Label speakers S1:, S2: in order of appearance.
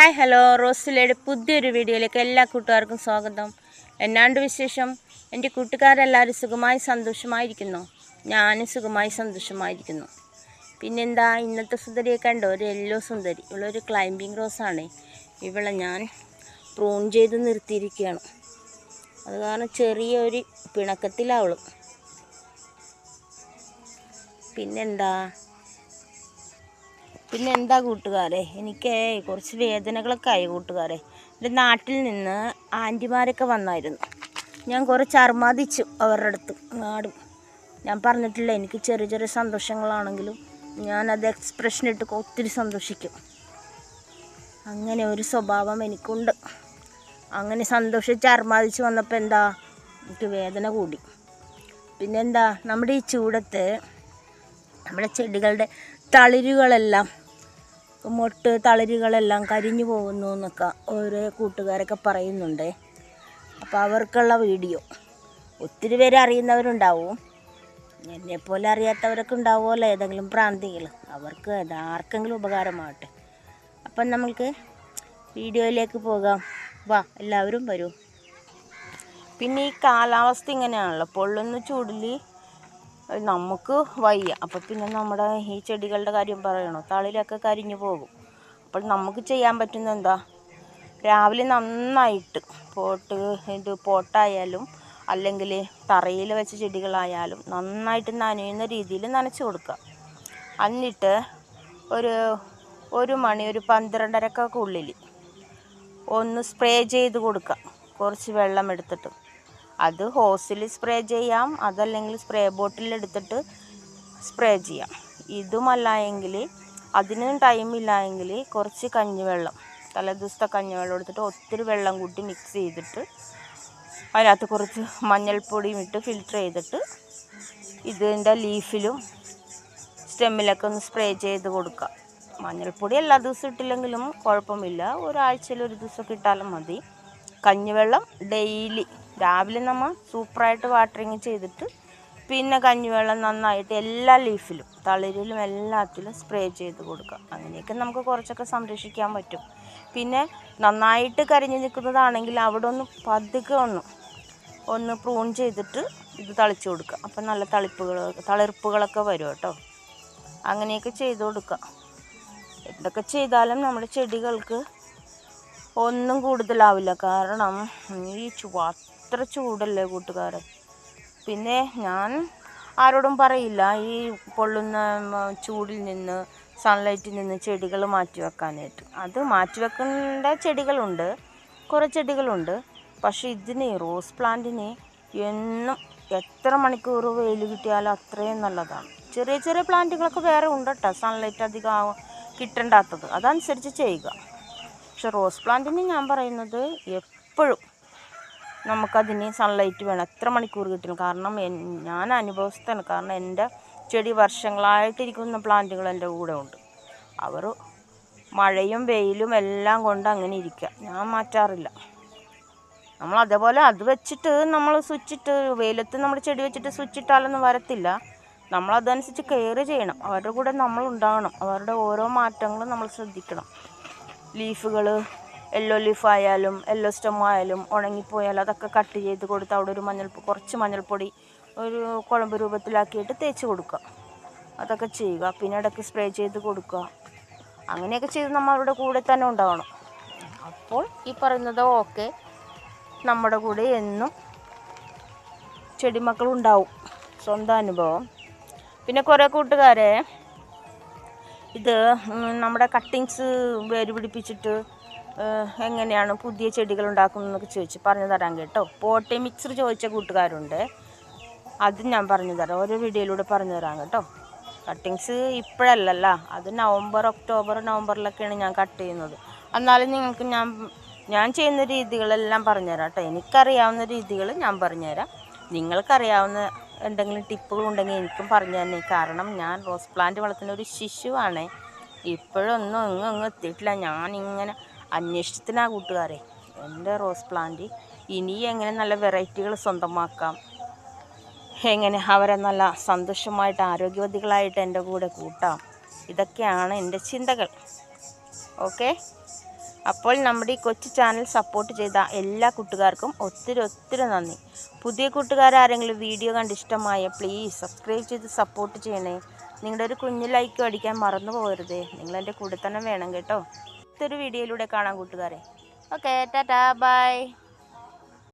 S1: Hi hello റോസിലയുടെ പുതിയൊരു വീഡിയോയിലേക്ക് എല്ലാ കൂട്ടുകാർക്കും സ്വാഗതം. എന്നാണ്ട് വിശേഷം? എന്റെ കൂട്ടുകാരെല്ലാവരും സുഖമായി സന്തോഷമായിരിക്കുന്നു. ഞാനും സുഖമായി സന്തോഷമായിരിക്കുന്നു. പിന്നെന്താ ഇന്നത്തെ സുന്ദരിയെ കണ്ടോ ഒരു യെല്ലോ സുന്ദരി. ഇവളൊരു ക്ലൈംബിംഗ് റോസാണ് ഇവളെ ഞാൻ പ്രൂൺ ചെയ്ത് നിർത്തിയിരിക്കുകയാണ്. അത് കാരണം ചെറിയൊരു പിണക്കത്തിലാവളും പിന്നെന്താ പിന്നെ എന്താ കൂട്ടുകാരെ? എനിക്ക് കുറച്ച് വേദനകളൊക്കെ ആയി കൂട്ടുകാരെ. എന്റെ നാട്ടിൽ നിന്ന് ആന്റിമാരൊക്കെ വന്നായിരുന്നു. ഞാൻ കുറച്ച് അർമാദിച്ചു അവരുടെ അടുത്ത് നാടും ഞാൻ പറഞ്ഞിട്ടില്ല എനിക്ക് ചെറിയ ചെറിയ സന്തോഷങ്ങളാണെങ്കിലും ഞാനത് എക്സ്പ്രഷൻ ഇട്ട് ഒത്തിരി സന്തോഷിക്കും. അങ്ങനെ ഒരു സ്വഭാവം എനിക്കുണ്ട്. അങ്ങനെ സന്തോഷിച്ച് അർമാദിച്ച് വന്നപ്പോൾ എന്താ? എനിക്ക് വേദന കൂടി. പിന്നെന്താ? നമ്മുടെ ഈ ചൂടത്ത് നമ്മുടെ ചെടികളുടെ തളിരുകളെല്ലാം മൊട്ട് തളിരുകളെല്ലാം കരിഞ്ഞു പോകുന്നു എന്നൊക്കെ ഓരോ കൂട്ടുകാരൊക്കെ പറയുന്നുണ്ട്. അപ്പോൾ അവർക്കുള്ള വീഡിയോ. ഒത്തിരി പേര് അറിയുന്നവരുണ്ടാവും. എന്നെപ്പോലെ അറിയാത്തവരൊക്കെ ഉണ്ടാവുമല്ലോ ഏതെങ്കിലും പ്രാന്തികൾ. അവർക്ക് ആർക്കെങ്കിലും ഉപകാരമാവട്ടെ. അപ്പം നമ്മൾക്ക് വീഡിയോയിലേക്ക് പോകാം. വാ എല്ലാവരും വരൂ. പിന്നെ ഈ കാലാവസ്ഥ ഇങ്ങനെയാണല്ലോ. പൊള്ളുന്ന ചൂടിൽ നമുക്ക് വയ്യ. അപ്പോൾ പിന്നെ നമ്മുടെ ഈ ചെടികളുടെ കാര്യം പറയണോ? തളിരൊക്കെ കരിഞ്ഞു പോകും. അപ്പോൾ നമുക്ക് ചെയ്യാൻ പറ്റുന്ന എന്താ? രാവിലെ നന്നായിട്ട് പോട്ട് ഇത് പോട്ടായാലും അല്ലെങ്കിൽ തറയിൽ വെച്ച ചെടികളായാലും നന്നായിട്ട് നനയുന്ന രീതിയിൽ നനച്ചു കൊടുക്കുക. എന്നിട്ട് ഒരു ഒരു മണി ഒരു പന്ത്രണ്ടരക്കൊക്കെ ഉള്ളിൽ ഒന്ന് സ്പ്രേ ചെയ്ത് കൊടുക്കുക. കുറച്ച് വെള്ളം എടുത്തിട്ട്. അത് ഹോസിൽ സ്പ്രേ ചെയ്യാം അതല്ലെങ്കിൽ സ്പ്രേ ബോട്ടിൽ എടുത്തിട്ട് സ്പ്രേ ചെയ്യാം. ഇതുമല്ല എങ്കിൽ അതിനും ടൈമില്ല എങ്കിൽ കുറച്ച് കഞ്ഞിവെള്ളം തലേദിവസത്തെ കഞ്ഞിവെള്ളം എടുത്തിട്ട് ഒത്തിരി വെള്ളം കൂട്ടി മിക്സ് ചെയ്തിട്ട് അതിനകത്ത് കുറച്ച് മഞ്ഞൾപ്പൊടിയും ഇട്ട് ഫിൽറ്റർ ചെയ്തിട്ട് ഇതിന്റെ ലീഫിലും സ്റ്റെമ്മിലൊക്കെ ഒന്ന് സ്പ്രേ ചെയ്ത് കൊടുക്കുക. മഞ്ഞൾപ്പൊടി എല്ലാ ദിവസവും ഇട്ടില്ലെങ്കിലും കുഴപ്പമില്ല. ഒരാഴ്ചയിൽ ഒരു ദിവസമൊക്കെ ഇട്ടാലും മതി. കഞ്ഞിവെള്ളം ഡെയിലി രാവിലെ നമ്മൾ സൂപ്പറായിട്ട് വാട്ടറിങ് ചെയ്തിട്ട് പിന്നെ കഞ്ഞിവെള്ളം നന്നായിട്ട് എല്ലാ ലീഫിലും തളിരിലും എല്ലാത്തിലും സ്പ്രേ ചെയ്ത് കൊടുക്കുക അങ്ങനെയൊക്കെ നമുക്ക് കുറച്ചൊക്കെ സംരക്ഷിക്കാൻ പറ്റും. പിന്നെ നന്നായിട്ട് കരിഞ്ഞു നിൽക്കുന്നതാണെങ്കിൽ അവിടെ ഒന്ന് പതുക്കെ ഒന്ന് ഒന്ന് പ്രൂൺ ചെയ്തിട്ട് ഇത് തളിച്ചു കൊടുക്കുക അപ്പം നല്ല തളിപ്പുകൾ തളിർപ്പുകളൊക്കെ വരും കേട്ടോ. അങ്ങനെയൊക്കെ ചെയ്ത് കൊടുക്കുക എന്തൊക്കെ ചെയ്താലും നമ്മുടെ ചെടികൾക്ക് ഒന്നും കൂടുതലാവില്ല. കാരണം ഈ ചൂ അത്ര ചൂടല്ലേ കൂട്ടുകാരൻ? പിന്നെ ഞാൻ ആരോടും പറയില്ല. ഈ പൊള്ളുന്ന ചൂടിൽ നിന്ന് സൺലൈറ്റിൽ നിന്ന് ചെടികൾ മാറ്റി വെക്കാനായിട്ട്. അത് മാറ്റി വെക്കേണ്ട ചെടികളുണ്ട്. കുറേ ചെടികളുണ്ട്. പക്ഷേ ഇതിന് റോസ് പ്ലാന്റിന് എന്നും എത്ര മണിക്കൂർ വെയിൽ കിട്ടിയാലും അത്രയും നല്ലതാണ്. ചെറിയ ചെറിയ പ്ലാന്റുകളൊക്കെ വേറെ ഉണ്ട് കേട്ടോ സൺലൈറ്റ് അധികം കിട്ടണ്ടാത്തത്. അതനുസരിച്ച് ചെയ്യുക. പക്ഷെ റോസ് പ്ലാന്റിന് ഞാൻ പറയുന്നത് എപ്പോഴും നമുക്കതിന് സൺലൈറ്റ് വേണം. എത്ര മണിക്കൂർ കിട്ടണം കാരണം ഞാൻ അനുഭവസ്ഥനാണ്. കാരണം എന്റെ ചെടി വർഷങ്ങളായിട്ടിരിക്കുന്ന പ്ലാന്റുകൾ എന്റെ കൂടെ ഉണ്ട്. അവർ മഴയും വെയിലും എല്ലാം കൊണ്ട് അങ്ങനെ ഇരിക്കുക ഞാൻ മാറ്റാറില്ല. നമ്മൾ അതേപോലെ അത് വെച്ചിട്ട് നമ്മൾ സ്വിച്ചിട്ട് വെയിലത്ത് നമ്മൾ ചെടി വെച്ചിട്ട് സ്വിച്ചിട്ടാലൊന്നും വരത്തില്ല. നമ്മൾ അതനുസരിച്ച് കെയർ ചെയ്യണം. അവരുടെ കൂടെ നമ്മൾ ഉണ്ടാകണം അവരുടെ ഓരോ മാറ്റങ്ങളും നമ്മൾ ശ്രദ്ധിക്കണം. ലീഫുകൾ യെല്ലോ ലീഫ് ആയാലും യെല്ലോ സ്റ്റെം ആയാലും ഉണങ്ങിപ്പോയാലും അതൊക്കെ കട്ട് ചെയ്ത് കൊടുത്ത് അവിടെ ഒരു മഞ്ഞൾ കുറച്ച് മഞ്ഞൾപ്പൊടി ഒരു കുഴമ്പ് രൂപത്തിലാക്കിയിട്ട് തേച്ച് കൊടുക്കുക. അതൊക്കെ ചെയ്യുക. പിന്നെ ഇടയ്ക്ക് സ്പ്രേ ചെയ്ത് കൊടുക്കുക. അങ്ങനെയൊക്കെ ചെയ്ത് നമ്മൾ അവരുടെ കൂടെ തന്നെ ഉണ്ടാവണം. അപ്പോൾ ഈ പറയുന്നത് ഓക്കെ. നമ്മുടെ കൂടെ എന്നും ചെടിമക്കളുണ്ടാവും സ്വന്തം അനുഭവം. പിന്നെ കുറേ കൂട്ടുകാരെ ഇത് നമ്മുടെ കട്ടിങ്സ് വേര് പിടിപ്പിച്ചിട്ട് എങ്ങനെയാണ് പുതിയ ചെടികൾ ഉണ്ടാക്കുന്നതെന്നൊക്കെ ചോദിച്ച് പറഞ്ഞു തരാൻ കേട്ടോ. പോട്ടി മിക്സർ ചോദിച്ച കൂട്ടുകാരുണ്ട്. അത് ഞാൻ പറഞ്ഞു തരാം. ഓരോ വീഡിയോയിലൂടെ പറഞ്ഞു തരാം കേട്ടോ. കട്ടിങ്സ് ഇപ്പോഴല്ലല്ല. അത് നവംബർ ഒക്ടോബർ നവംബറിലൊക്കെയാണ് ഞാൻ കട്ട് ചെയ്യുന്നത്. എന്നാലും നിങ്ങൾക്ക് ഞാൻ ഞാൻ ചെയ്യുന്ന രീതികളെല്ലാം പറഞ്ഞുതരാം കേട്ടോ. എനിക്കറിയാവുന്ന രീതികൾ ഞാൻ പറഞ്ഞുതരാം നിങ്ങൾക്കറിയാവുന്ന എന്തെങ്കിലും ടിപ്പുകൾ ഉണ്ടെങ്കിൽ എനിക്കും പറഞ്ഞു തന്നെ. കാരണം ഞാൻ റോസ് പ്ലാന്റ് വളർത്തുന്ന ഒരു ശിശുവാണേ. ഇപ്പോഴൊന്നും ഇങ്ങ് ഇങ്ങ് എത്തിയിട്ടില്ല. ഞാനിങ്ങനെ അന്വേഷണത്തിനാ കൂട്ടുകാരെ എന്റെ റോസ് പ്ലാന്റ് ഇനി എങ്ങനെ നല്ല വെറൈറ്റികൾ സ്വന്തമാക്കാം എങ്ങനെ അവരെ നല്ല സന്തോഷമായിട്ട് ആരോഗ്യവതികളായിട്ട് എന്റെ കൂടെ കൂട്ടാം ഇതൊക്കെയാണ് എന്റെ ചിന്തകൾ. ഓക്കെ? അപ്പോൾ നമ്മുടെ ഈ കൊച്ചു ചാനൽ സപ്പോർട്ട് ചെയ്ത എല്ലാ കൂട്ടുകാർക്കും ഒത്തിരി ഒത്തിരി നന്ദി. പുതിയ കൂട്ടുകാരാരെങ്കിലും വീഡിയോ കണ്ട് ഇഷ്ടമായ പ്ലീസ് സബ്സ്ക്രൈബ് ചെയ്ത് സപ്പോർട്ട് ചെയ്യണേ. നിങ്ങളുടെ ഒരു കുഞ്ഞു ലൈക്ക് അടിക്കാൻ മറന്നു പോകരുതേ. നിങ്ങളെന്റെ കൂടെ തന്നെ വേണം കേട്ടോ. അടുത്തൊരു വീഡിയോയിലൂടെ കാണാം കൂട്ടുകാരെ. Okay tata bye